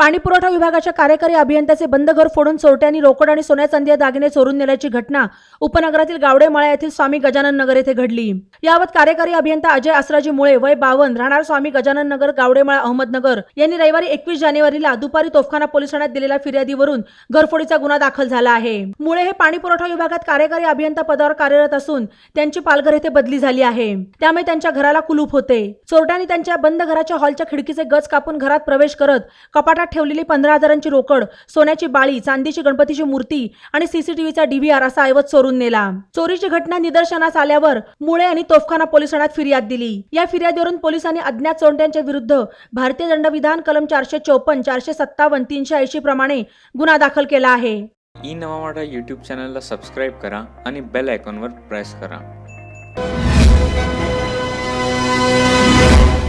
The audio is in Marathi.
पाणीपुरवठा विभागाच्या कार्यकारी अभियंत्याचे बंद घर फोडून चोरट्यांनी रोकड आणि सोन्या चांदी दागिने चोरून नेल्याची घटना उपनगरातील गावडेमाळा येथील स्वामी गजानन नगर येथे घडली. याबाबत कार्यकारी अभियंता अजय आसराजी मुळे वय बावन राहणार स्वामी गजानन नगर गावडेमाळा अहमदनगर यांनी रविवारी एकवीस जानेवारीला दुपारी तोफखाना पोलीस ठाण्यात दिलेल्या फिर्यादीवरून घरफोडीचा गुन्हा दाखल झाला आहे. मुळे हे पाणी पुरवठा विभागात कार्यकारी अभियंता पदावर कार्यरत असून त्यांची पालघर येथे बदली झाली आहे. त्यामुळे त्यांच्या घराला कुलूप होते. चोरट्यांनी त्यांच्या बंद घराच्या हॉलच्या खिडकीचे गज कापून घरात प्रवेश करत कपाटात ठेवलेली पंधरा हजारांची रोकड सोन्याची बाळी चांदीची गणपतीची मूर्ती आणि सीसीटीव्हीचा डीव्हीआर असा ऐवज चोरून नेला. चोरीची घटना निदर्शनास आल्यावर मुळे यांनी तोफखाना पोलीस ठाण्यात फिर्याद दिली. या फिर्यादीवरून पोलिसांनी अज्ञात चोरट्यांच्या विरुद्ध भारतीय दंडविधान कलम चारशे चौपन्न चारशे सत्तावन्न तीनशे ऐंशी प्रमाणे गुन्हा दाखल केला आहे. ई नवा यूट्यूब चॅनलला सबस्क्राईब करा आणि बेल आयकॉनवर प्रेस करा.